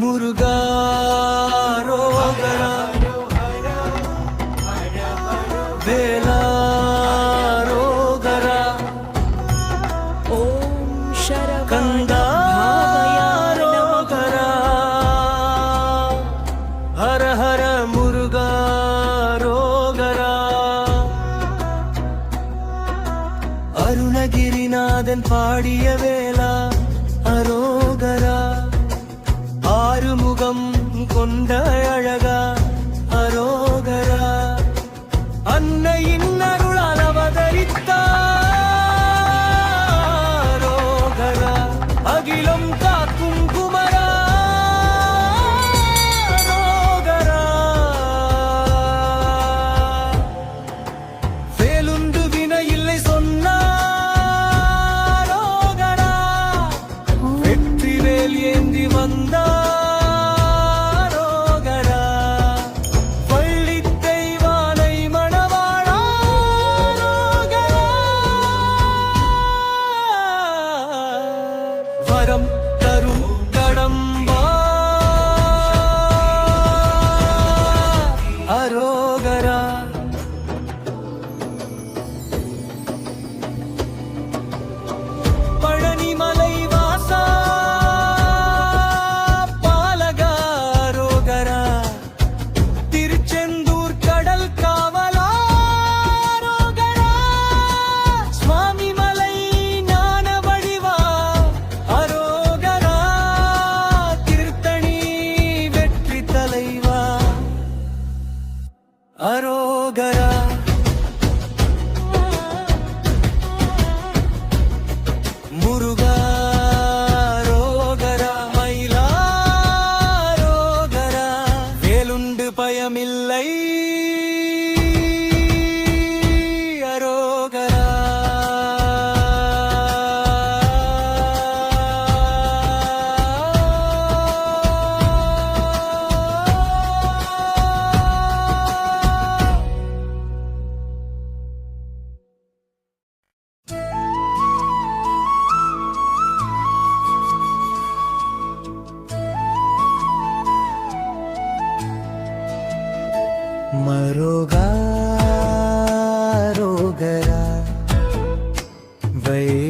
முருகா మరోగా రోగరా. Why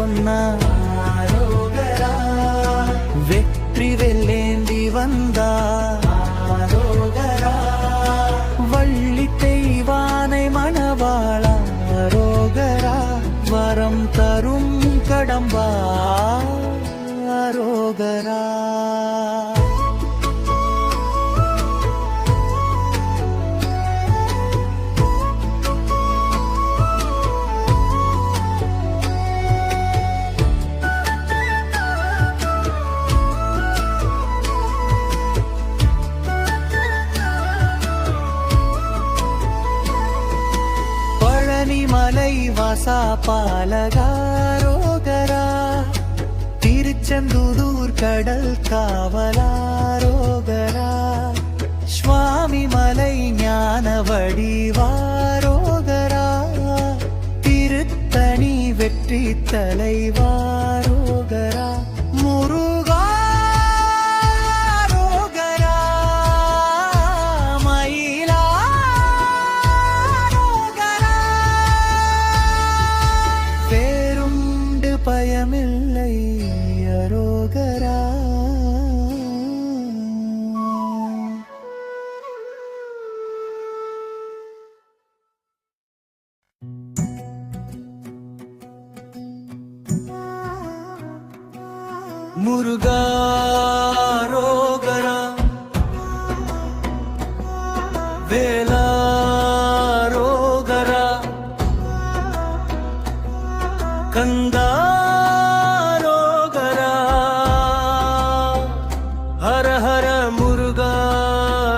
சொன்னார் வெற்றி வெள்ளேந்தி வந்தார் வள்ளி தெய்வானை மணவாளா? வரம் தரும் கடம்பா? பாலகாரோகரா திருச்செந்தூர் கடல் காவலாரோகரா சுவாமி மலை ஞான வடிவாரோகரா திருத்தணி வெற்றி தலைவா முருகா ரோகரா. வேலா ரோகரா. கந்தா ரோகரா. ஹர ஹர முருகா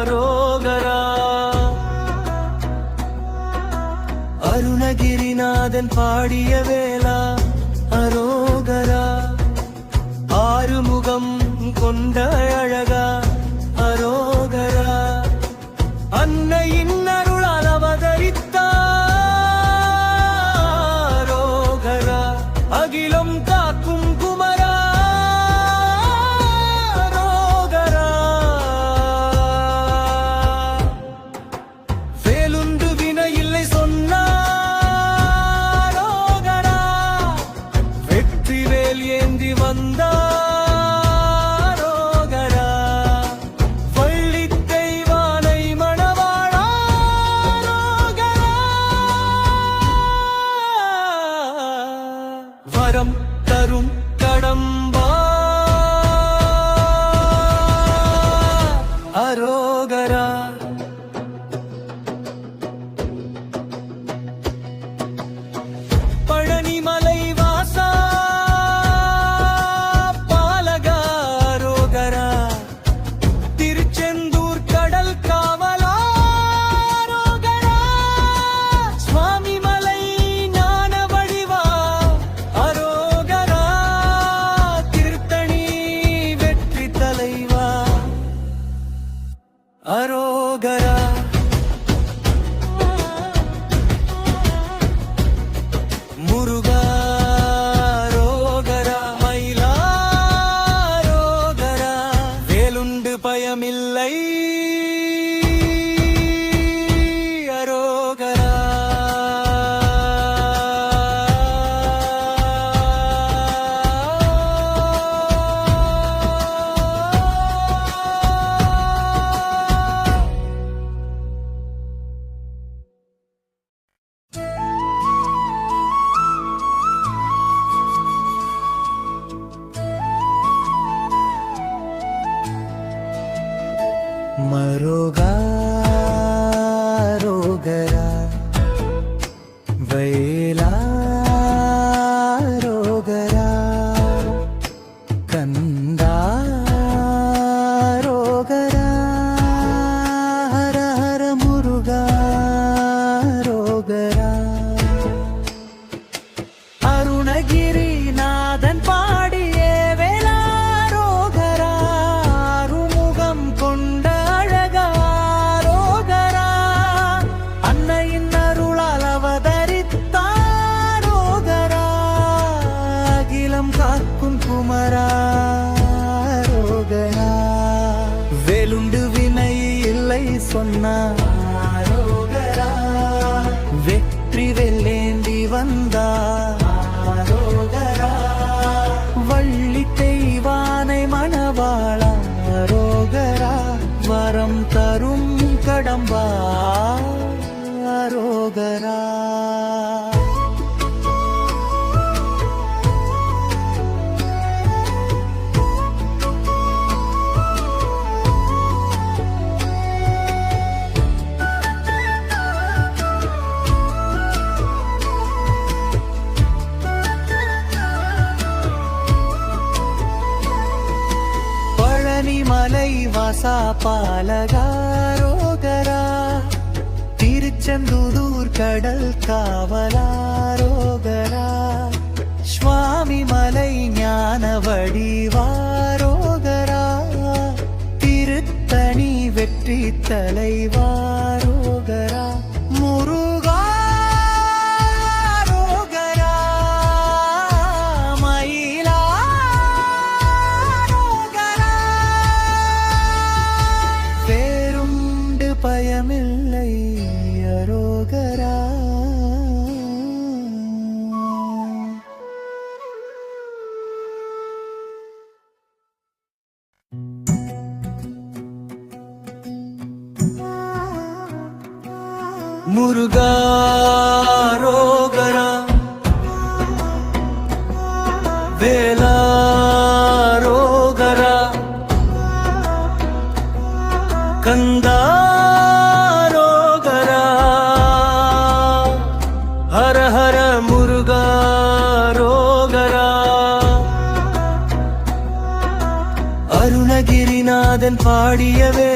ரோகரா. அருணகிரிநாதன் பாடியவே கொண்ட அழகா? మరోగా రోగరా వేలా காக்கும் குமரா ரோகனா வேலுண்டு வினை இல்லை சொன்னா பாலகாரோகரா திருச்செந்தூர் கடல் காவலாரோகரா சுவாமி மலை ஞான வடிவாரோகரா திருத்தணி வெற்றி தலைவா முருகாரோகரா வேலாரோகரா கந்தாரோகரா ஹர ஹர முருகாரோகரா அருணகிரிநாதன் பாடியவே